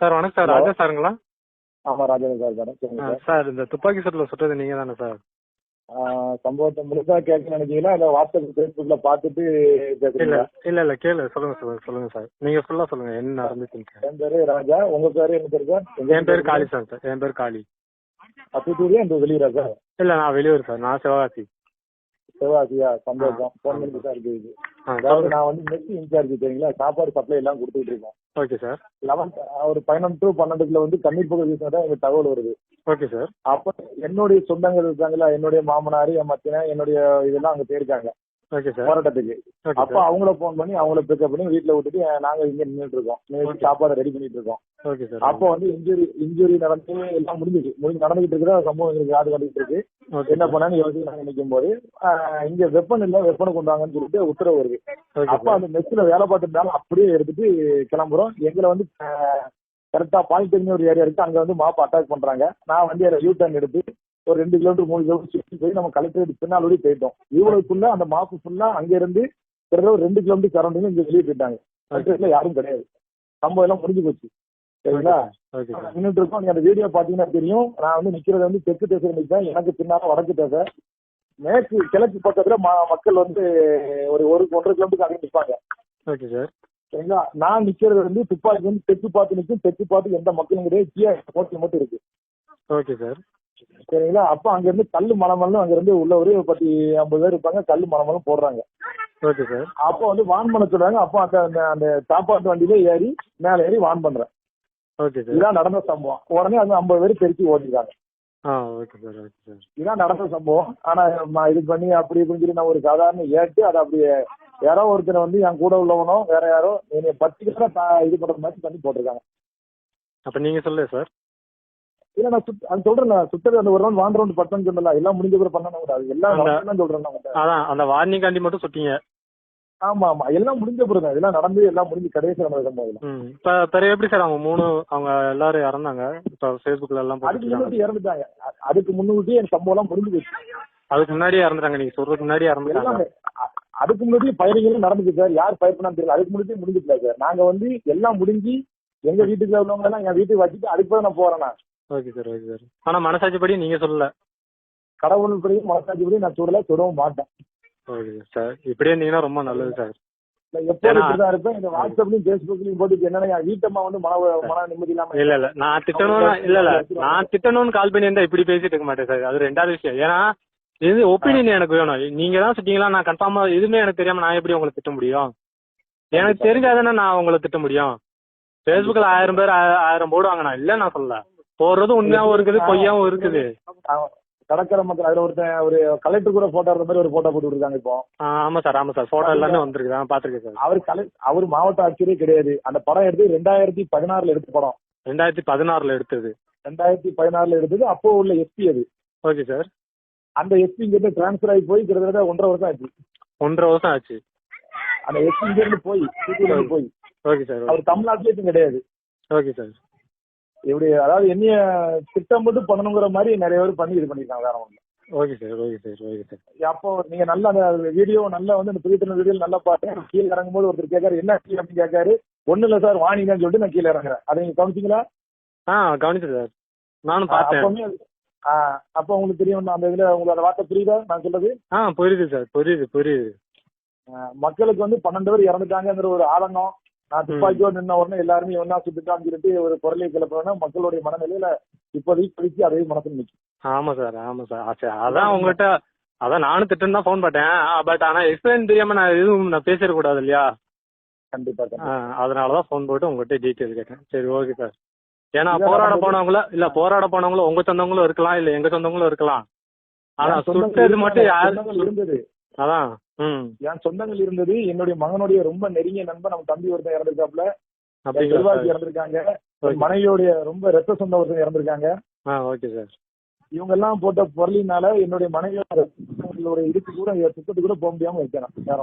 Sir வணக்கம் sir. Raja சாருங்களா? ஆமா ராஜேந்திர சார் ஆ, சார் சார் இந்த துப்பாக்கி சூட்டில் சுட்டது நீங்க தானே சார் சம்பவத்தை முழுசா கேட்க நினைச்சீங்களா இல்ல வாட்ஸ்அப் ஃபேஸ்புக்ல பார்த்துட்டு இல்ல இல்ல இல்ல கேளு. சொல்லுங்க சொல்லுங்க சொல்லுங்க சார். நீங்க ஃபுல்லா சொல்லுங்க. என்ன நடந்துச்சுன்னு என் பேரு ராஜா. உங்க பேரு என்ன பேரு சார்? என் பேர் காளி சார் சார். என் பேர் காளி. அத்தூரியா இந்த வெளியூரா சார்? இல்ல நான் வெளியூர் சார். நான் சிவகாசி. சிவகாசியா சந்தோஷம் போன் பண்ணி சார் இருக்குது ஆ அதாவது நான் வந்து மெஸ் இன்சார்ஜ் சரிங்களா சாப்பாடு சப்ளை எல்லாம் கொடுத்துட்டு இருக்கோம். ஓகே சார் லெவன்த் ஒரு பதினொன்று டு பன்னெண்டுக்குள்ள வந்து கண்ணீர் பகுதி தான் எங்க தகவல் வருது. ஓகே சார் அப்ப என்னுடைய சொந்தங்கள் இருக்காங்களா? என்னுடைய மாமனார் என் மத்தின என்னுடைய இதெல்லாம் அங்க போயிருக்காங்க. போராட்டத்துக்கு. அப்ப அவங்கள போன் பண்ணி அவங்கள பிக்கப் பண்ணி வீட்டுல விட்டுட்டு நாங்க இங்க நின்னுட்டு இருக்கோம். சாப்பாடு ரெடி பண்ணிட்டு இருக்கோம் அப்போ வந்து இன்ஜுரி இன்ஜுரி நடந்து எல்லாம் முடிஞ்சிச்சு. முடிஞ்சு நடந்துகிட்டு இருக்கிற சம்பவம் எங்களுக்கு யாரு கண்டிட்டு இருக்கு. என்ன பண்ணான்னு யோசிச்சு நாங்க நிக்கும் போது இங்க வெப்பன் இல்ல வெப்பனை கொண்டு வாங்கன்னு சொல்லிட்டு உத்தரவு வருது. அப்ப அந்த மெஸ்ல வேலை பார்த்துட்டாலும் அப்படியே எடுத்துட்டு கிளம்புறோம். எங்களை வந்து கரெக்டா பாலிடெக்னிக் ஒரு ஏரியா இருக்கு. அங்க வந்து மாப்பு அட்டாக் பண்றாங்க. நான் வந்து யூ டர்ன் எடுத்து ஒரு ரெண்டு கிலோமீட்டர் மூணு கிலோமீட்டர் சுற்றி போய் நம்ம கலெக்டரேட் பின்னாலோடி போயிட்டோம். இவ்வளவுக்குள்ள அந்த மாப்பு ஃபுல்லா அங்க இருந்து கிட்டத்தட்ட ஒரு ரெண்டு கிலோமீட்டர் சரௌண்டிங் இங்க வெளியே போயிட்டாங்க. கலெக்டரேட்ல யாரும் கிடையாது. சம்பவம் எல்லாம் முடிஞ்சு போச்சு. சரிங்களா? நின்றுட்டு இருக்கோம். நீங்க அந்த வீடியோ பாத்தீங்கன்னா தெரியும். நான் வந்து நிக்கிறது வந்து தெற்கு தேசம் நிற்பேன் எனக்கு பின்னால வடக்கு தேச. மேற்கு கிழக்கு பக்கத்துல மக்கள் வந்து ஒரு ஒரு ஒன்றரை கிலோமீட்டர் அங்கே நிற்பாங்க ஓகே சார் சரிங்களா? நான் நிக்கிறது வந்து துப்பாக்கி வந்து தெற்கு பார்த்து நிற்கும் தெற்கு பார்த்து எந்த மக்களும் கிடையாது. கீழே மட்டும் இருக்கு. ஓகே சார் சரிங்களா? அப்ப அங்க இருந்து கல்லு மலமலும் அங்க இருந்து உள்ள ஒரு பத்து ஐம்பது பேர் இருப்பாங்க. கல்லு மலமலும் போடுறாங்க. Okay sir. அப்போ வந்து வான் பண்ண சொல்றாங்க. அப்போ அந்த அந்த- சாப்பாட்டு வண்டியில ஏறி மேல ஏறி வான் பண்றேன். Okay sir. இதான் நடந்த சம்பவம். உடனே அந்த ஐம்பது பேர் பெருக்கி ஓட்டிருக்காங்க இதான் நடந்த சம்பவம். ஆனா நான் இது பண்ணி அப்படி இப்படின்னு சொல்லி நான் ஒரு சாதாரண ஏட்டு அதை அப்படியே யாரோ ஒருத்தர் வந்து என் கூட உள்ளவனோ வேற யாரோ என்னைய பர்டிகுலரா இது பண்ற மாதிரி பண்ணி போட்டிருக்காங்க. அப்ப நீங்க சொல்லு சார்? இல்ல நான் சுத் அது சொல்றேன் நான் சுத்தது அந்த ஒரு ரவுண்ட் வான் ரவுண்ட் பட்டன் சொல்லல எல்லாம் முடிஞ்ச கூட பண்ணணும் கூட அது எல்லாம் சொல்றேன் நான். அதான் அந்த வார்னிங் காண்டி மட்டும் சுட்டீங்க. ஆமா ஆமா. எல்லாம் முடிஞ்ச பிறகு இதெல்லாம் நடந்து எல்லாம் முடிஞ்சு கடைசி நடந்த சம்பவம் இப்ப பிறகு எப்படி சார் அவங்க மூணு அவங்க எல்லாரும் இறந்தாங்க? இப்ப ஃபேஸ்புக்ல எல்லாம் அதுக்கு முன்னாடி இறந்துட்டாங்க. அதுக்கு முன்னாடி என் சம்பவம் எல்லாம் முடிஞ்சு அதுக்கு முன்னாடியே இறந்துட்டாங்க நீங்க சொல்றதுக்கு முன்னாடியே இறந்துட்டாங்க. அதுக்கு முன்னாடி பயிர்களும் நடந்துச்சு சார். யார் பயிர் பண்ணான்னு தெரியல. அதுக்கு முன்னாடி முடிஞ்சிட்டல சார். நாங்க வந்து எல்லாம் முடிஞ்சு எங்க வீட்டுக்குள்ள உள்ளவங்க எல்லாம் என் வீட்டுக்கு வச்சுட்டு அதுக்கு நான் போறேன் ஓகே சார் ஓகே சார் ஆனா மனசாட்சிப்படி நீங்க சொல்லல. கடவுள் படி மனசாட்சி படி நான் சுடல சுடவும் மாட்டேன். ஓகே சார் இப்படியே இருந்தீங்கன்னா ரொம்ப நல்லது சார் இப்படிதான் இருப்பேன். இந்த வாட்ஸ்அப்லயும் பேஸ்புக்லயும் போட்டு என்னன்னா என் வீட்டம்மா வந்து மன மன நிம்மதி இல்லாம இல்ல இல்ல. நான் திட்டணும்னு இல்ல இல்ல. நான் திட்டணும்னு கால் பண்ணி இருந்தா இப்படி பேசிட்டு இருக்க மாட்டேன் சார் அது ரெண்டாவது விஷயம். ஏன்னா இது ஒப்பீனியன் எனக்கு வேணும். நீங்க தான் சுட்டீங்களா? நான் கன்ஃபார்மா எதுவுமே எனக்கு தெரியாம நான் எப்படி உங்களை திட்ட முடியும்? எனக்கு தெரிஞ்சாதானே நான் உங்களை திட்ட முடியும்? ஃபேஸ்புக்ல ஆயிரம் பேர் ஆயிரம் போடுவாங்க. நான் இல்ல நான் சொல்லல. போடுறது உண்மையாவும் இருக்குது பொய்யாவும் இருக்குது. கடற்கரை மக்கள் அதுல ஒருத்தன் ஒரு கலெக்டர் கூட போட்டோ இருந்த மாதிரி ஒரு போட்டோ போட்டு இருக்காங்க இப்போ. ஆமா சார் ஆமா சார். போட்டோ எல்லாமே வந்திருக்கு நான் பாத்திருக்கேன் சார். அவர் கலை அவர் மாவட்ட ஆட்சியரே கிடையாது. அந்த படம் எடுத்து ரெண்டாயிரத்தி பதினாறுல எடுத்த படம். ரெண்டாயிரத்தி பதினாறுல எடுத்தது. ரெண்டாயிரத்தி பதினாறுல எடுத்தது அப்போ உள்ள எஸ்பி அது. Okay sir. அந்த எஸ்பி இங்க இருந்து டிரான்ஸ்பர் ஆகி போய் கிட்டத்தட்ட ஒன்றரை வருஷம் ஆச்சு. ஒன்றரை வருஷம் ஆச்சு. அந்த எஸ்பி இங்க இருந்து போய். போய் ஓகே சார் அவர் தமிழ்நாட்டிலே கிடையாது. Okay sir. இப்படி அதாவது என்னைய திட்டம் மட்டும் பண்ணணுங்கிற மாதிரி நிறைய பேர் பண்ணி இது பண்ணிருக்காங்க வேற ஒண்ணு okay sir okay sir okay sir. அப்போ நீங்க நல்ல அந்த வீடியோ நல்லா வந்து அந்த புதிய வீடியோ நல்லா பார்த்தேன் கீழே இறங்கும் போது ஒருத்தர் கேட்காரு என்ன கீழே? அப்படின்னு கேட்காரு. ஒண்ணு இல்ல சார் வாணிங்கன்னு சொல்லிட்டு நான் கீழே இறங்குறேன். அதை நீங்க கவனிச்சீங்களா? ஆ கவனிச்சேன் சார். நானும் பார்த்தேன். அப்போ உங்களுக்கு தெரியும் அந்த இதுல உங்களுக்கு அந்த வார்த்தை புரியுதா? நான் சொல்றது? ஆ புரியுது சார் புரியுது புரியுது. மக்களுக்கு வந்து பன்னெண்டு பேர் இறந்துட்டாங்கிற ஒரு ஆதங்கம் நான் துப்பாக்கியோடு நின்ன உடனே எல்லாருமே ஒன்னா சுட்டுட்டான்னு சொல்லிட்டு ஒரு குரலை கிளப்புறோம்னா மக்களுடைய மனநிலையில இப்போதைக்கு இப்போதைக்கு அதே மனசுல நிற்கும் ஆமா சார் ஆமா சார். சரி அதான் உங்ககிட்ட அதான் நானும் திட்டம் தான் ஃபோன் பண்ணேன் பட் ஆனா எக்ஸ்பிளைன் தெரியாம நான் எதுவும் நான் பேசிட கூடாது இல்லையா? கண்டிப்பா. அதனாலதான் ஃபோன் போட்டு உங்ககிட்ட டீட்டெயில் கேட்டேன். சரி ஓகே சார். ஏன்னா போராட. போனவங்கள இல்ல போராட போனவங்களும் உங்க சொந்தங்களும் இருக்கலாம் இல்ல எங்க சொந்தங்களும் இருக்கலாம். ஆனா சுட்டது மட்டும் யாரு இருந்தது. அதான். என் சொந்தங்கள் இருந்தது என்னுடைய மகனுடைய ரொம்ப நெருங்கிய நண்பன் நம்ம தம்பி ஒருத்தன் இறந்திருக்காப்ல செல்வாக்கு இறந்திருக்காங்க. மனைவியோடைய ரொம்ப ரத்த சொந்த ஒருத்தன் இறந்திருக்காங்க. ஆ ஓகே சார். இவங்க எல்லாம் போட்ட பொருளினால என்னுடைய மனைவியோட இதுக்கு கூட துக்கத்துக்கு கூட போக முடியாம இருக்கேன் வேற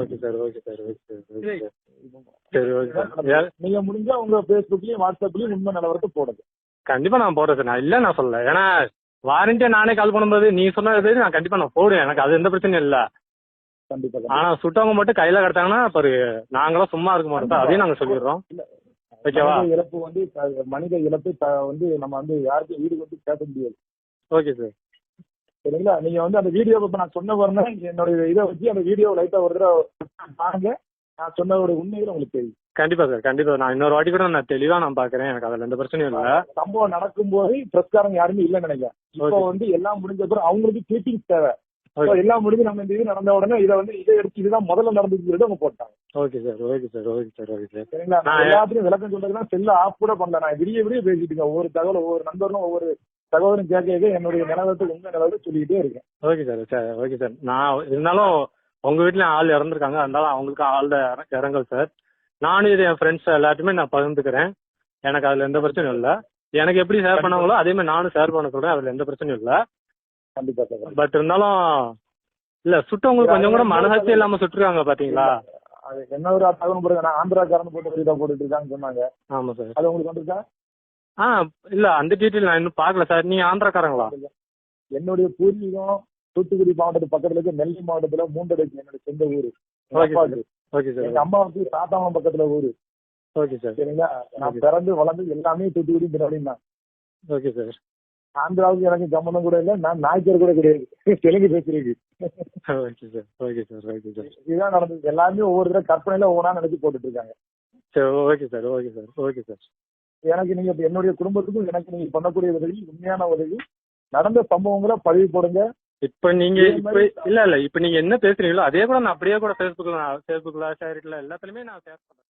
okay sir okay sir okay sir okay sir. Okay sir. நீங்க முடிஞ்சா உங்க பேஸ்புக்லயும் வாட்ஸ்அப்லயும் உண்மை நிலவரத்தை போடுங்க. கண்டிப்பா நான் போடுறேன் சார். நான் இல்ல நான் சொல்லல. ஏன்னா வாரண்டியா நானே கால் பண்ணும்போது நீ சொன்னது நான் கண்டிப்பா நான் போடுவேன். எனக்கு அது எந்த பிரச்சனையும் இல்ல. கண்டிப்பா. ஆனா சுட்டவங்க மட்டும் கையில கிடத்தாங்கன்னா பாரு நாங்களும் சும்மா இருக்க மாட்டோம். அதையும் நாங்க சொல்லிடுறோம். ஓகேவா? இழப்பு வந்து மனித இழப்பு வந்து நம்ம வந்து யாருக்கும் ஈடு வந்து பேச முடியாது. Okay sir. சரிங்களா? நீங்க வந்து அந்த வீடியோ இப்ப நான் சொன்ன வரனா என்னுடைய இதை வச்சு அந்த வீடியோ லைட்டா ஒரு தடவை பாருங்க. நான் சொன்னதோட உண்மைகள் உங்களுக்கு தெரியும். கண்டிப்பா சார். கண்டிப்பா. நான் இன்னொரு வாட்டி கூட நான் தெளிவா நான் பாக்குறேன். எனக்கு அதுல எந்த பிரச்சனையும் இல்ல. சம்பவம் நடக்கும்போது பிரஸ்காரங்க யாருமே இல்லைன்னு நினைக்கிறேன். இப்போ. வந்து எல்லாம் முடிஞ்ச அப்புறம் அவங்களுக்கு டீச்சிங்ஸ் தேவை. எல்லாம் முடிஞ்சு நம்ம இந்த இது நடந்த உடனே இதை வந்து இதை எடுத்து இதுதான் முதல்ல நடந்துச்சு சொல்லிட்டு அவங்க போட்டாங்க. Okay sir okay sir okay sir okay sir சரிங்களா? நான் எல்லாத்துக்கும் விளக்கம் சொல்றதுன்னா செல்ல ஆஃப் கூட பண்ணல. நான் விடிய விடிய பேசிட்டு ஒவ்வொரு தகவல் ஒவ்வொரு நண்பரும் ஒவ்வொரு தகவலும் கேட்க என்னுடைய நிலவரத்துக்கு உண்மை நிலவரத்தை சொல்லிக்கிட்டே இருக்கேன். Okay sir sir okay sir நான் இருந்தாலும் உங்க வீட்லயும் ஆள் இறந்துருக்காங்க. இருந்தாலும் அவங்களுக்கு ஆள் இறங்கல் சார் நானும் இது என் ஃப்ரெண்ட்ஸ் எல்லாத்தையுமே நான் பகிர்ந்துக்கிறேன். எனக்கு அதுல எந்த பிரச்சனையும் இல்ல. எனக்கு எப்படி ஷேர் பண்ணாங்களோ அதே மாதிரி நானும் ஷேர் பண்ண சொல்றேன். அதுல எந்த பிரச்சனையும் இல்ல. கண்டிப்பா பட் இருந்தாலும் இல்ல சுட்டவங்களுக்கு கொஞ்சம் கூட மனசாட்சி இல்லாம சுட்டுருக்காங்க பாத்தீங்களா? அது என்ன ஒரு தகவல் போடுங்க நான் ஆந்திராக்காரன் போட்டு போட்டுட்டு இருக்கான்னு சொன்னாங்க. ஆமா சார். அது உங்களுக்கு வந்திருக்கா ஆ இல்ல அந்த டீட்டெயில் நான் இன்னும் பார்க்கல சார். நீங்க ஆந்திராக்காரங்களா? என்னுடைய பூர்வீகம் தூத்துக்குடி மாவட்டத்து பக்கத்துல இருக்க. நெல்லை மாவட்டத்துல மூன்றடைக்கு என்னோட சொந்த ஊரு. Okay sir. எங்க அம்மாவுக்கு சாத்தாமலம் பக்கத்துல ஊரு. Okay sir. சரிங்களா? நான். பிறந்து வளர்ந்து எல்லாமே தூத்துக்குடி திருநெல்வேலி தான். Okay sir. ஆந்திராவுக்கு எனக்கு சம்மந்தம் கூட இல்லை நான் நாய்க்கர் கூட கிடையாது. தெலுங்கு பேசுறதுக்கு. Okay sir okay sir okay sir இதுதான் நடந்தது. எல்லாமே ஒவ்வொரு தடவை கற்பனையில ஒவ்வொன்றா நினைச்சு போட்டுட்டு இருக்காங்க சரி okay sir okay sir okay sir எனக்கு நீங்க என்னுடைய குடும்பத்துக்கும் எனக்கு நீங்க பண்ணக்கூடிய உதவி உண்மையான உதவி. நடந்த சம்பவங்களை பதிவு போடுங்க இப்ப நீங்க இப்ப இல்ல இல்ல. இப்ப நீங்க என்ன பேசுறீங்களோ அதே கூட நான் அப்படியே கூட Facebookல நான் Facebookல ஷேரிட்ல எல்லாத்துலயுமே நான் ஷேர் பண்றேன்